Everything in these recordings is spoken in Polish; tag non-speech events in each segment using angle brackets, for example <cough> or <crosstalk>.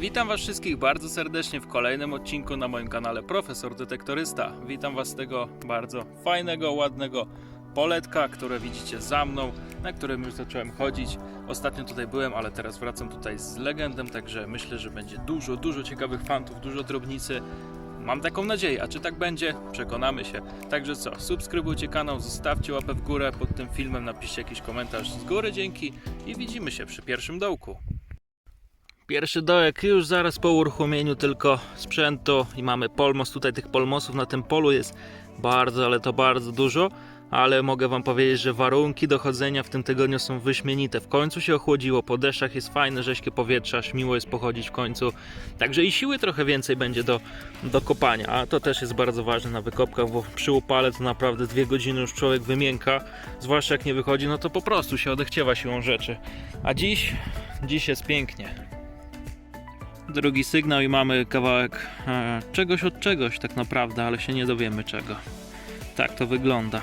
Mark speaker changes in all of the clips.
Speaker 1: Witam Was wszystkich bardzo serdecznie w kolejnym odcinku na moim kanale Profesor Detektorysta. Witam Was z tego bardzo fajnego, ładnego poletka, które widzicie za mną, na którym już zacząłem chodzić. Ostatnio tutaj byłem, ale teraz wracam tutaj z legendem, także myślę, że będzie dużo, dużo ciekawych fantów, dużo drobnicy. Mam taką nadzieję, a czy tak będzie? Przekonamy się. Także co, subskrybujcie kanał, zostawcie łapę w górę pod tym filmem, napiszcie jakiś komentarz z góry, dzięki i widzimy się przy pierwszym dołku. Pierwszy dołek już zaraz po uruchomieniu tylko sprzętu i mamy polmos. Tutaj tych polmosów na tym polu jest bardzo, ale to bardzo dużo. Ale mogę Wam powiedzieć, że warunki do chodzenia w tym tygodniu są wyśmienite. W końcu się ochłodziło, po deszczach jest fajne, rześkie powietrze, aż miło jest pochodzić w końcu. Także i siły trochę więcej będzie do, do kopania, a to też jest bardzo ważne na wykopkach, bo przy upale to naprawdę dwie godziny już człowiek wymięka. Zwłaszcza jak nie wychodzi, no to po prostu się odechciewa siłą rzeczy. A dziś, dziś jest pięknie drugi sygnał i mamy kawałek e, czegoś od czegoś tak naprawdę, ale się nie dowiemy czego. Tak to wygląda.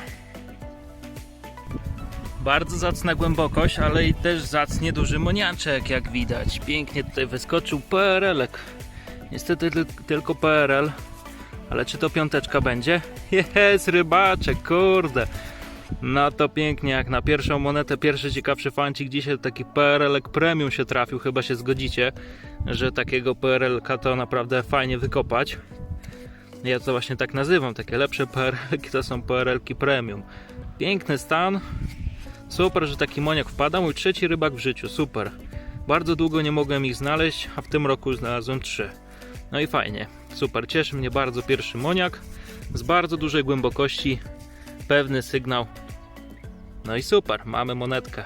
Speaker 1: Bardzo zacna głębokość, ale i też zacnie duży moniaczek, jak widać. Pięknie tutaj wyskoczył PRL-ek. Niestety tyl- tylko PRL, ale czy to piąteczka będzie? <laughs> Jest rybaczek, kurde. No to pięknie, jak na pierwszą monetę, pierwszy ciekawszy fancik. Dzisiaj taki PRL-ek premium się trafił, chyba się zgodzicie, że takiego PRL-ka to naprawdę fajnie wykopać. Ja to właśnie tak nazywam, takie lepsze PRL-ki to są PRL-ki premium. Piękny stan, super, że taki moniak wpada. Mój trzeci rybak w życiu, super. Bardzo długo nie mogłem ich znaleźć, a w tym roku znalazłem trzy. No i fajnie, super, cieszy mnie bardzo pierwszy moniak z bardzo dużej głębokości, pewny sygnał. No i super, mamy monetkę.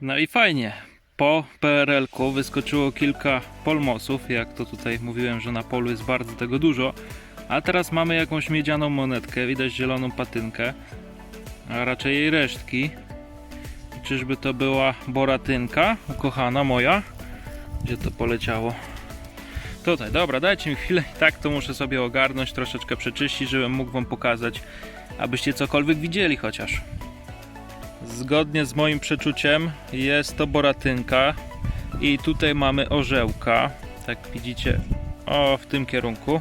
Speaker 1: No i fajnie. Po PRL-ku wyskoczyło kilka polmosów, jak to tutaj mówiłem, że na polu jest bardzo tego dużo. A teraz mamy jakąś miedzianą monetkę, widać zieloną patynkę, a raczej jej resztki. Czyżby to była boratynka, ukochana moja? Gdzie to poleciało? Tutaj, dobra, dajcie mi chwilę i tak to muszę sobie ogarnąć, troszeczkę przeczyścić, żebym mógł wam pokazać, abyście cokolwiek widzieli chociaż. Zgodnie z moim przeczuciem jest to boratynka i tutaj mamy orzełka, tak widzicie, o w tym kierunku.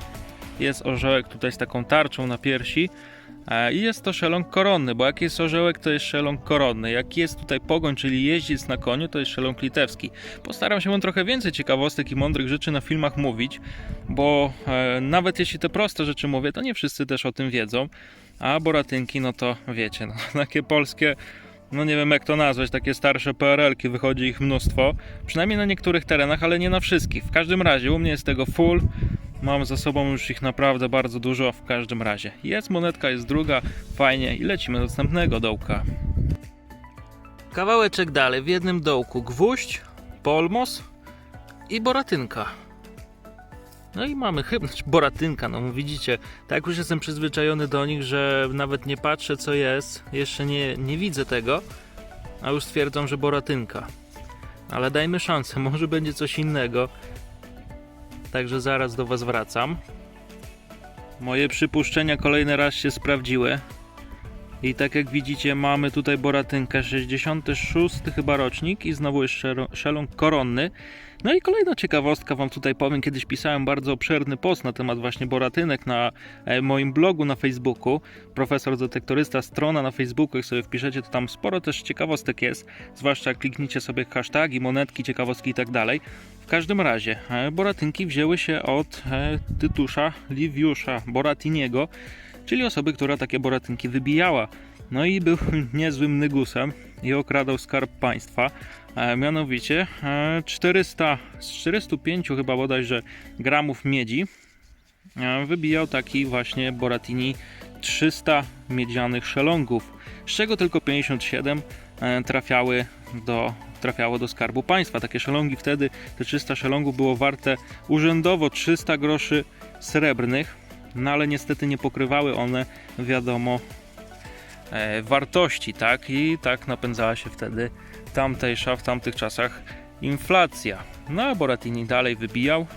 Speaker 1: Jest orzełek tutaj z taką tarczą na piersi e, i jest to szeląg koronny, bo jak jest orzełek to jest szeląg koronny, jak jest tutaj pogoń, czyli jeździec na koniu to jest szeląg litewski. Postaram się wam trochę więcej ciekawostek i mądrych rzeczy na filmach mówić, bo e, nawet jeśli te proste rzeczy mówię, to nie wszyscy też o tym wiedzą, a boratynki no to wiecie, no, <laughs> takie polskie no nie wiem jak to nazwać, takie starsze PRL-ki, wychodzi ich mnóstwo, przynajmniej na niektórych terenach, ale nie na wszystkich. W każdym razie u mnie jest tego full, mam za sobą już ich naprawdę bardzo dużo, w każdym razie. Jest monetka, jest druga, fajnie i lecimy do następnego dołka. Kawałeczek dalej, w jednym dołku gwóźdź, polmos i boratynka. No i mamy chyba <laughs> boratynka, no widzicie, tak już jestem przyzwyczajony do nich, że nawet nie patrzę co jest, jeszcze nie, nie widzę tego, a już stwierdzam, że boratynka. Ale dajmy szansę, <laughs> może będzie coś innego. Także zaraz do Was wracam. Moje przypuszczenia kolejny raz się sprawdziły. I tak jak widzicie, mamy tutaj boratynkę 66 chyba rocznik i znowu jest szeląg koronny. No i kolejna ciekawostka Wam tutaj powiem. Kiedyś pisałem bardzo obszerny post na temat właśnie boratynek na e, moim blogu na Facebooku. Profesor Detektorysta, strona na Facebooku. Jak sobie wpiszecie, to tam sporo też ciekawostek jest. Zwłaszcza jak klikniecie sobie hashtagi, monetki, ciekawostki i tak dalej. W każdym razie, e, boratynki wzięły się od e, Tytusza Liviusza Boratiniego, czyli osoby, która takie boratynki wybijała. No i był <laughs> niezłym nygusem i okradał skarb państwa. E, mianowicie e, 400, z 405 chyba bodajże gramów miedzi e, wybijał taki właśnie Boratini 300 miedzianych szelongów, z czego tylko 57 e, trafiały do, trafiało do skarbu państwa. Takie szelongi wtedy, te 300 szelongów było warte urzędowo 300 groszy srebrnych, no ale niestety nie pokrywały one, wiadomo, e, wartości, tak? I tak napędzała się wtedy tamtejsza w tamtych czasach inflacja. No a Boratini dalej wybijał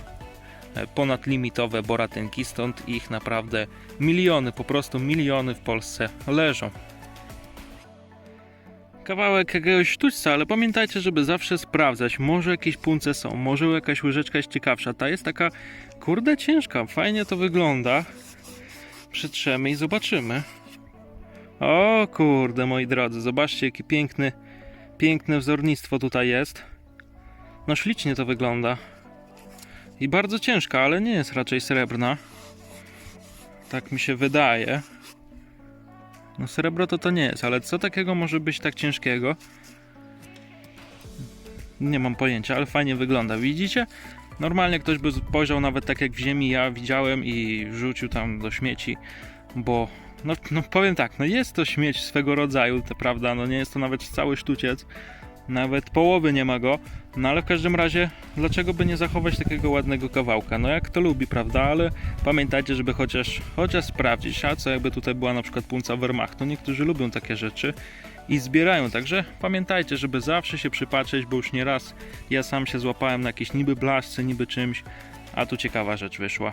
Speaker 1: e, ponadlimitowe boratynki, stąd ich naprawdę miliony, po prostu miliony w Polsce leżą. Kawałek jakiegoś sztućca, ale pamiętajcie, żeby zawsze sprawdzać. Może jakieś punce są, może jakaś łyżeczka jest ciekawsza. Ta jest taka, kurde, ciężka. Fajnie to wygląda. Przytrzemy i zobaczymy. O kurde, moi drodzy, zobaczcie, jaki piękny, piękne wzornictwo tutaj jest. No ślicznie to wygląda. I bardzo ciężka, ale nie jest raczej srebrna. Tak mi się wydaje. No srebro to to nie jest, ale co takiego może być tak ciężkiego? Nie mam pojęcia, ale fajnie wygląda. Widzicie? Normalnie ktoś by spojrzał nawet tak jak w ziemi ja widziałem i rzucił tam do śmieci, bo no, no powiem tak, no jest to śmieć swego rodzaju, to prawda, no nie jest to nawet cały sztuciec, nawet połowy nie ma go, no ale w każdym razie, dlaczego by nie zachować takiego ładnego kawałka? No jak to lubi, prawda? Ale pamiętajcie, żeby chociaż, chociaż sprawdzić, a co jakby tutaj była na przykład punca Wehrmachtu, niektórzy lubią takie rzeczy i zbierają, także pamiętajcie, żeby zawsze się przypatrzeć, bo już nieraz ja sam się złapałem na jakieś niby blaszce, niby czymś, a tu ciekawa rzecz wyszła.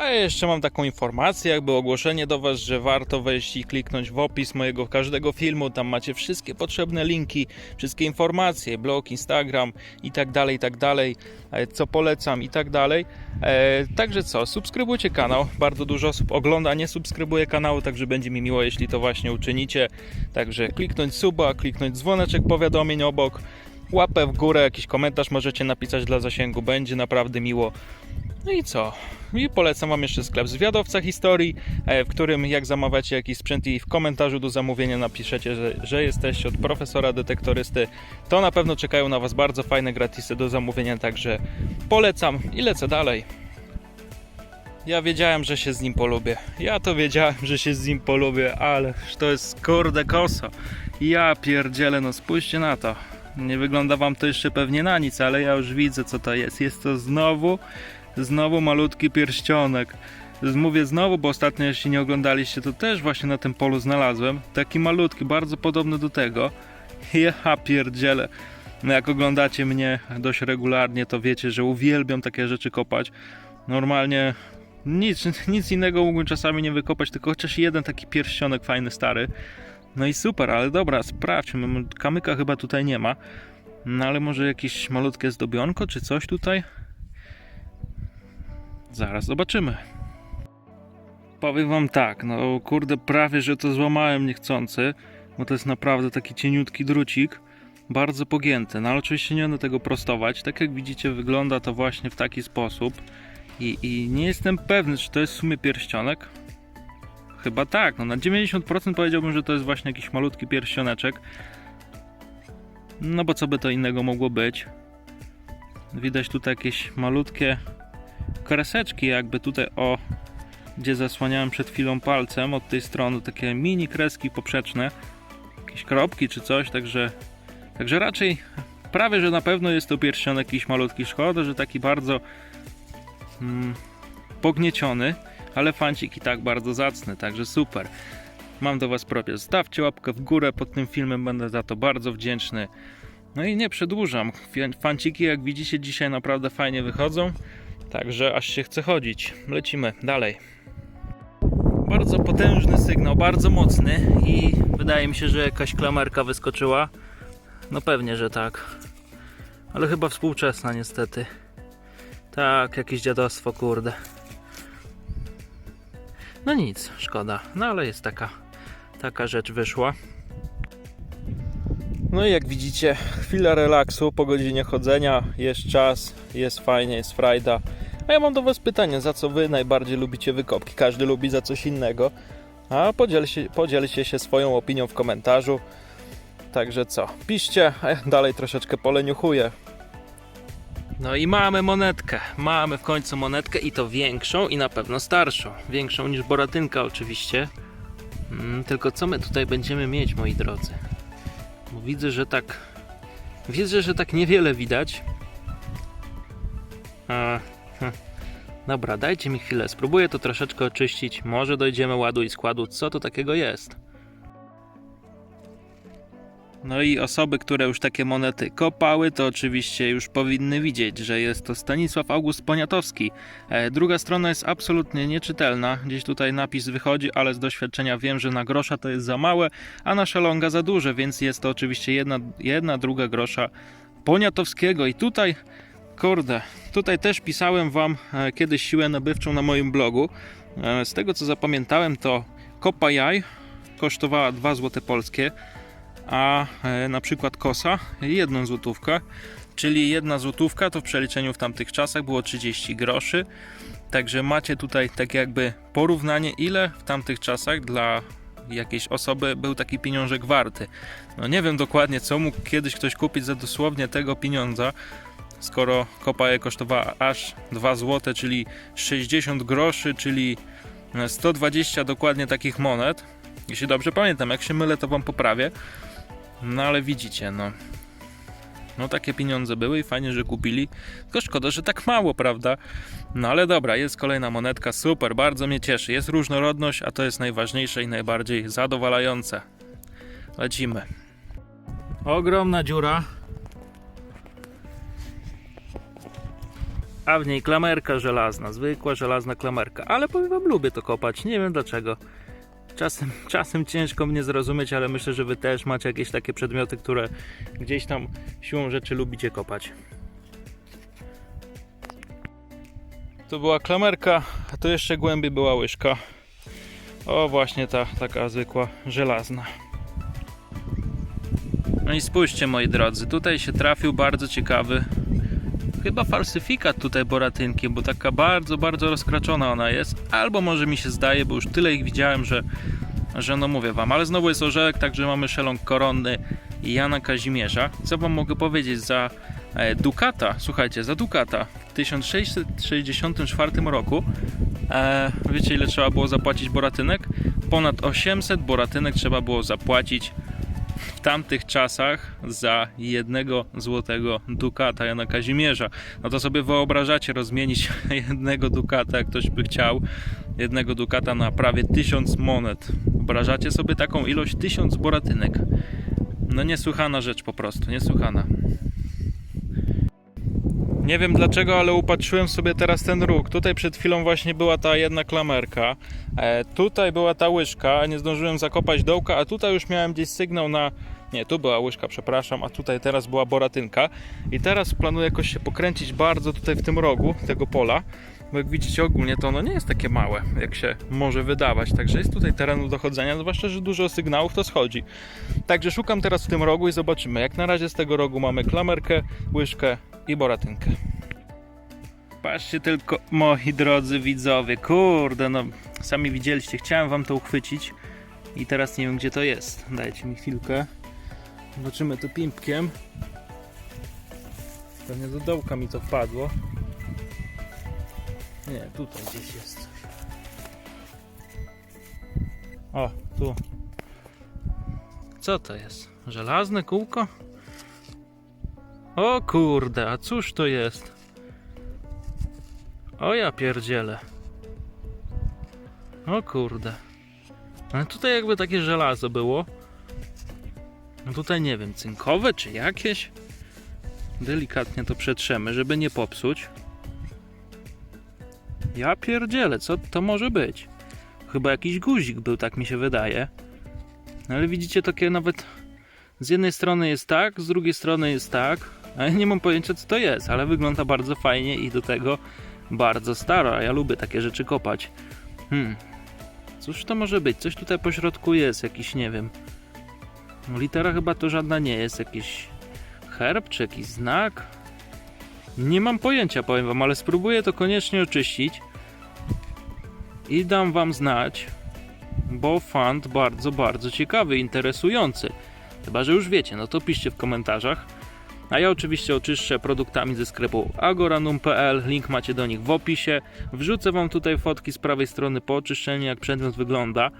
Speaker 1: A jeszcze mam taką informację, jakby ogłoszenie do Was, że warto wejść i kliknąć w opis mojego każdego filmu. Tam macie wszystkie potrzebne linki, wszystkie informacje, blog, Instagram i tak dalej, tak dalej, e, co polecam i tak dalej. E, także co, subskrybujcie kanał. Bardzo dużo osób ogląda, nie subskrybuje kanału, także będzie mi miło, jeśli to właśnie uczynicie. Także kliknąć suba, kliknąć dzwoneczek powiadomień obok, łapę w górę, jakiś komentarz możecie napisać dla zasięgu, będzie naprawdę miło. No i co? I polecam Wam jeszcze sklep Zwiadowca Historii, e, w którym jak zamawiacie jakiś sprzęt i w komentarzu do zamówienia napiszecie, że, że jesteście od profesora detektorysty, to na pewno czekają na Was bardzo fajne gratisy do zamówienia, także polecam i lecę dalej. Ja wiedziałem, że się z nim polubię. Ja to wiedziałem, że się z nim polubię, ale to jest kurde koso. Ja pierdzielę, no spójrzcie na to. Nie wygląda Wam to jeszcze pewnie na nic, ale ja już widzę co to jest. Jest to znowu Znowu malutki pierścionek. Mówię znowu, bo ostatnio jeśli nie oglądaliście, to też właśnie na tym polu znalazłem. Taki malutki, bardzo podobny do tego. <laughs> Ja pierdzielę. No jak oglądacie mnie dość regularnie, to wiecie, że uwielbiam takie rzeczy kopać. Normalnie nic, <laughs> nic innego mógłbym czasami nie wykopać, tylko chociaż jeden taki pierścionek fajny, stary. No i super, ale dobra, sprawdźmy. Kamyka chyba tutaj nie ma. No ale może jakieś malutkie zdobionko, czy coś tutaj? Zaraz zobaczymy. Powiem wam tak, no kurde, prawie że to złamałem niechcący, bo to jest naprawdę taki cieniutki drucik, bardzo pogięty, no ale oczywiście nie będę tego prostować. Tak jak widzicie, wygląda to właśnie w taki sposób i, i nie jestem pewny, czy to jest w sumie pierścionek. Chyba tak, no na 90% powiedziałbym, że to jest właśnie jakiś malutki pierścioneczek. No bo co by to innego mogło być? Widać tutaj jakieś malutkie kreseczki jakby tutaj o gdzie zasłaniałem przed chwilą palcem od tej strony takie mini kreski poprzeczne jakieś kropki czy coś także także raczej prawie że na pewno jest to pierścionek jakiś malutki szkoda że taki bardzo mm, pognieciony ale fancik i tak bardzo zacny także super mam do was prośbę stawcie łapkę w górę pod tym filmem będę za to bardzo wdzięczny no i nie przedłużam fanciki jak widzicie dzisiaj naprawdę fajnie wychodzą Także aż się chce chodzić. Lecimy dalej. Bardzo potężny sygnał, bardzo mocny i wydaje mi się, że jakaś klamerka wyskoczyła. No pewnie, że tak. Ale chyba współczesna niestety. Tak, jakieś dziadostwo, kurde. No nic, szkoda. No ale jest taka, taka rzecz wyszła. No i jak widzicie, chwila relaksu po godzinie chodzenia, jest czas, jest fajnie, jest frajda. A ja mam do Was pytanie, za co Wy najbardziej lubicie wykopki? Każdy lubi za coś innego. A podzielcie, podzielcie się swoją opinią w komentarzu. Także co, piszcie, a ja dalej troszeczkę poleniuchuję. No i mamy monetkę. Mamy w końcu monetkę i to większą i na pewno starszą. Większą niż boratynka oczywiście. Mm, tylko co my tutaj będziemy mieć, moi drodzy? Bo widzę, że tak. Widzę, że tak niewiele widać. A. Dobra, dajcie mi chwilę. Spróbuję to troszeczkę oczyścić. Może dojdziemy ładu i składu. Co to takiego jest? No i osoby, które już takie monety kopały, to oczywiście już powinny widzieć, że jest to Stanisław August Poniatowski. E, druga strona jest absolutnie nieczytelna. Gdzieś tutaj napis wychodzi, ale z doświadczenia wiem, że na grosza to jest za małe, a na szalonga za duże, więc jest to oczywiście jedna, jedna druga grosza Poniatowskiego. I tutaj, kurde, tutaj też pisałem wam e, kiedyś siłę nabywczą na moim blogu. E, z tego co zapamiętałem, to kopa jaj kosztowała 2 zł polskie a e, na przykład kosa jedną złotówkę, czyli jedna złotówka to w przeliczeniu w tamtych czasach było 30 groszy. Także macie tutaj tak jakby porównanie, ile w tamtych czasach dla jakiejś osoby był taki pieniążek warty. No nie wiem dokładnie, co mógł kiedyś ktoś kupić za dosłownie tego pieniądza, skoro kopa je kosztowała aż 2 zł, czyli 60 groszy, czyli 120 dokładnie takich monet. Jeśli dobrze pamiętam, jak się mylę, to wam poprawię. No ale widzicie, no. No takie pieniądze były i fajnie, że kupili. Tylko szkoda, że tak mało, prawda? No ale dobra, jest kolejna monetka, super, bardzo mnie cieszy. Jest różnorodność, a to jest najważniejsze i najbardziej zadowalające. Lecimy. Ogromna dziura. A w niej klamerka żelazna, zwykła żelazna klamerka. Ale powiem wam, lubię to kopać, nie wiem dlaczego. Czasem, <laughs> czasem ciężko mnie zrozumieć, ale myślę, że wy też macie jakieś takie przedmioty, które gdzieś tam siłą rzeczy lubicie kopać. To była klamerka, a tu jeszcze głębiej była łyżka. O, właśnie ta taka zwykła żelazna. No i spójrzcie moi drodzy, tutaj się trafił bardzo ciekawy chyba falsyfikat tutaj boratynki, bo taka bardzo, bardzo rozkraczona ona jest. Albo może mi się zdaje, bo już tyle ich widziałem, że, że no mówię wam. Ale znowu jest orzełek, także mamy szeląg koronny Jana Kazimierza. Co wam mogę powiedzieć za e, Dukata? Słuchajcie, za Dukata w 1664 roku e, wiecie ile trzeba było zapłacić boratynek? Ponad 800 boratynek trzeba było zapłacić w tamtych czasach za jednego złotego dukata Jana Kazimierza. No to sobie wyobrażacie rozmienić <laughs> jednego dukata, jak ktoś by chciał, jednego dukata na prawie tysiąc monet. Wyobrażacie sobie taką ilość tysiąc boratynek. No niesłychana rzecz po prostu, niesłychana. Nie wiem dlaczego, ale upatrzyłem sobie teraz ten róg. Tutaj przed chwilą właśnie była ta jedna klamerka. E, tutaj była ta łyżka, nie zdążyłem zakopać dołka, a tutaj już miałem gdzieś sygnał na... Nie, tu była łyżka, przepraszam, a tutaj teraz była boratynka. I teraz planuję jakoś się pokręcić bardzo tutaj w tym rogu tego pola. Bo jak widzicie ogólnie to ono nie jest takie małe, jak się może wydawać. Także jest tutaj terenu do chodzenia, zwłaszcza, że dużo sygnałów to schodzi. Także szukam teraz w tym rogu i zobaczymy. Jak na razie z tego rogu mamy klamerkę, łyżkę i boratynkę. Patrzcie tylko, moi drodzy widzowie, kurde, no sami widzieliście, chciałem wam to uchwycić i teraz nie wiem gdzie to jest. Dajcie mi chwilkę. Zobaczymy to pimpkiem. Pewnie do dołka mi to wpadło. Nie, tutaj gdzieś jest coś. O, tu. Co to jest? Żelazne kółko? O kurde, a cóż to jest? O ja pierdzielę. O kurde. Ale tutaj jakby takie żelazo było. No tutaj nie wiem, cynkowe czy jakieś? Delikatnie to przetrzemy, żeby nie popsuć. Ja pierdzielę, co to może być? Chyba jakiś guzik był, tak mi się wydaje. No ale widzicie, takie nawet z jednej strony jest tak, z drugiej strony jest tak. Nie mam pojęcia co to jest, ale wygląda bardzo fajnie i do tego bardzo staro, ja lubię takie rzeczy kopać. Hmm. Cóż to może być? Coś tutaj po środku jest, jakiś, nie wiem. No, litera chyba to żadna nie jest, jakiś herb czy jakiś znak. Nie mam pojęcia, powiem wam, ale spróbuję to koniecznie oczyścić i dam wam znać, bo fant bardzo, bardzo ciekawy, interesujący. Chyba, że już wiecie, no to piszcie w komentarzach. A ja oczywiście oczyszczę produktami ze sklepu agoranum.pl, link macie do nich w opisie. Wrzucę wam tutaj fotki z prawej strony po oczyszczeniu, jak przedmiot wygląda.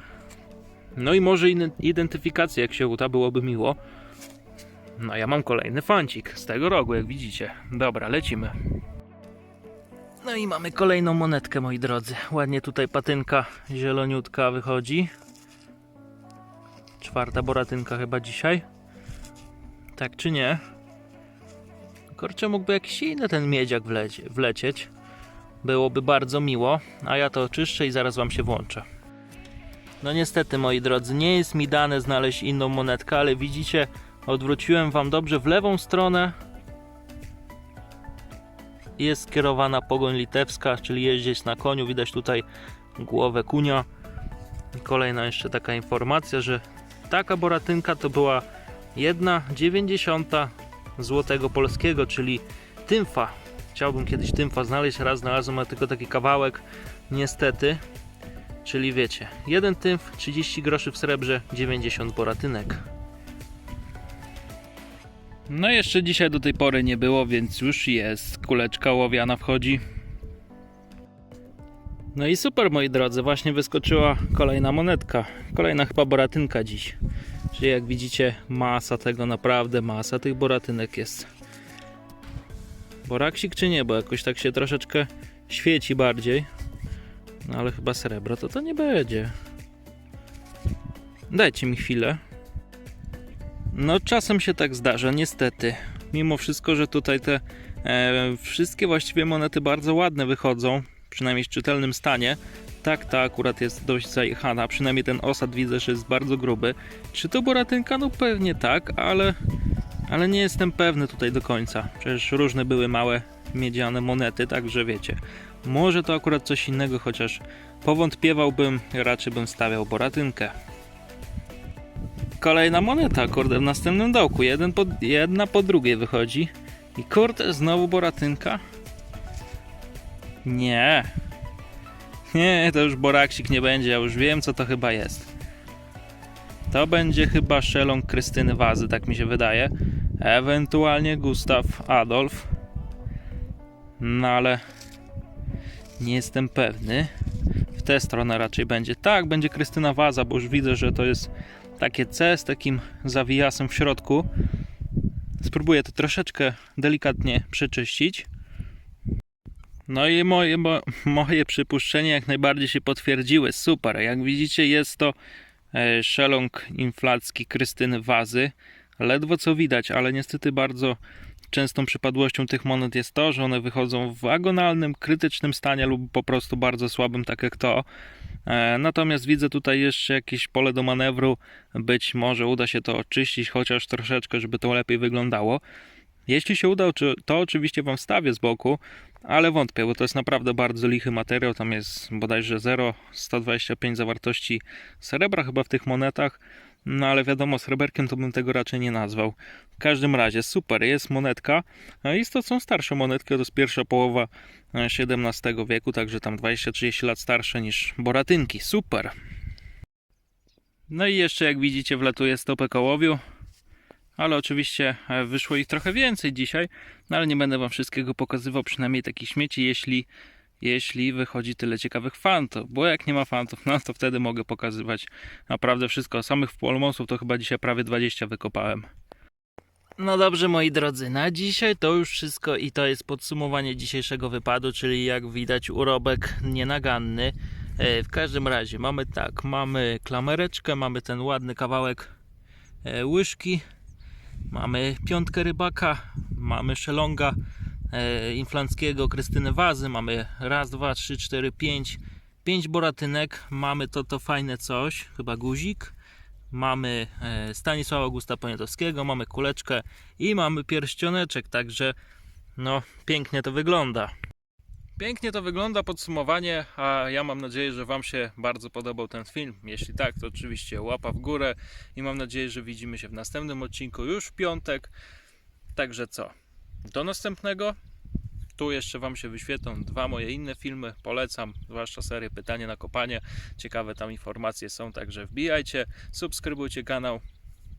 Speaker 1: No i może identyfikacja, jak się uda, byłoby miło. No ja mam kolejny fancik z tego rogu, jak widzicie. Dobra, lecimy. No i mamy kolejną monetkę, moi drodzy. Ładnie tutaj patynka zieloniutka wychodzi. Czwarta boratynka chyba dzisiaj. Tak czy nie? Kurczę, mógłby jakiś inny ten miedziak wlecie, wlecieć. Byłoby bardzo miło, a ja to oczyszczę i zaraz wam się włączę. No niestety, moi drodzy, nie jest mi dane znaleźć inną monetkę, ale widzicie, odwróciłem wam dobrze w lewą stronę. Jest skierowana pogoń litewska, czyli jeździć na koniu. Widać tutaj głowę kunia. Kolejna jeszcze taka informacja, że taka boratynka to była 1,90 złotego polskiego, czyli tymfa. Chciałbym kiedyś tymfa znaleźć, raz znalazłem, ale tylko taki kawałek, niestety. Czyli wiecie, jeden tymf, 30 groszy w srebrze, 90 boratynek. No jeszcze dzisiaj do tej pory nie było, więc już jest. Kuleczka ołowiana wchodzi. No i super moi drodzy, właśnie wyskoczyła kolejna monetka. Kolejna chyba boratynka dziś. Czyli jak widzicie masa tego, naprawdę masa tych boratynek jest. Boraksik czy nie, bo jakoś tak się troszeczkę świeci bardziej. No ale chyba srebro to to nie będzie. Dajcie mi chwilę. No czasem się tak zdarza, niestety. Mimo wszystko, że tutaj te e, wszystkie właściwie monety bardzo ładne wychodzą, przynajmniej w czytelnym stanie. Tak, ta akurat jest dość zajechana, przynajmniej ten osad widzę, że jest bardzo gruby. Czy to boratynka? No pewnie tak, ale, ale nie jestem pewny tutaj do końca. Przecież różne były małe miedziane monety, także wiecie. Może to akurat coś innego, chociaż powątpiewałbym, raczej bym stawiał boratynkę. Kolejna moneta, kurde, w następnym dołku. Jeden po, jedna po drugiej wychodzi. I kurde, znowu boratynka? Nie. Nie, to już boraksik nie będzie, ja już wiem co to chyba jest. To będzie chyba szelong Krystyny Wazy, tak mi się wydaje. Ewentualnie Gustaw Adolf. No ale nie jestem pewny. W tę stronę raczej będzie. Tak, będzie Krystyna Waza, bo już widzę, że to jest takie C z takim zawijasem w środku. Spróbuję to troszeczkę delikatnie przeczyścić. No i moje, mo, <laughs> moje przypuszczenia jak najbardziej się potwierdziły. Super. Jak widzicie, jest to e, szelong inflacki Krystyny Wazy. Ledwo co widać, ale niestety bardzo częstą przypadłością tych monet jest to, że one wychodzą w agonalnym, krytycznym stanie lub po prostu bardzo słabym, tak jak to. E, Natomiast widzę tutaj jeszcze jakieś pole do manewru. Być może uda się to oczyścić chociaż troszeczkę, żeby to lepiej wyglądało. Jeśli się uda, to- oczywiście Wam wstawię z boku, ale wątpię, bo to jest naprawdę bardzo lichy materiał. Tam jest bodajże 0,125 zawartości srebra chyba w tych monetach. No ale wiadomo, sreberkiem to bym tego raczej nie nazwał. W każdym razie, super, jest monetka. No i to są starsze monetki, to jest pierwsza połowa e, XVII wieku, także tam 20-30 lat starsze niż boratynki. Super. No i jeszcze jak widzicie wlatuje stopę kołowiu. Ale oczywiście e, wyszło ich trochę więcej dzisiaj, no ale nie będę wam wszystkiego pokazywał, przynajmniej takich śmieci, jeśli, jeśli wychodzi tyle ciekawych fantów. Bo jak nie ma fantów, no to wtedy mogę pokazywać naprawdę wszystko. Samych polmosów to chyba dzisiaj prawie 20 wykopałem. No dobrze, moi drodzy, na dzisiaj to już wszystko i to jest podsumowanie dzisiejszego wypadu, czyli jak widać urobek nienaganny. E, W każdym razie mamy tak, mamy klamereczkę, mamy ten ładny kawałek e, łyżki, mamy piątkę rybaka, mamy szelonga e, inflanckiego Krystyny Wazy, mamy raz, dwa, trzy, cztery, pięć, pięć boratynek, mamy to, to fajne coś, chyba guzik, mamy e, Stanisława Augusta Poniatowskiego, mamy kuleczkę i mamy pierścioneczek, także no pięknie to wygląda. Pięknie to wygląda podsumowanie, a ja mam nadzieję, że Wam się bardzo podobał ten film. Jeśli tak, to oczywiście łapa w górę i mam nadzieję, że widzimy się w następnym odcinku już w piątek. Także co? Do następnego. Tu jeszcze Wam się wyświetlą dwa moje inne filmy. Polecam, zwłaszcza serię Pytanie na kopanie. Ciekawe tam informacje są, także wbijajcie, subskrybujcie kanał.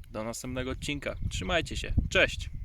Speaker 1: Do następnego odcinka. Trzymajcie się. Cześć!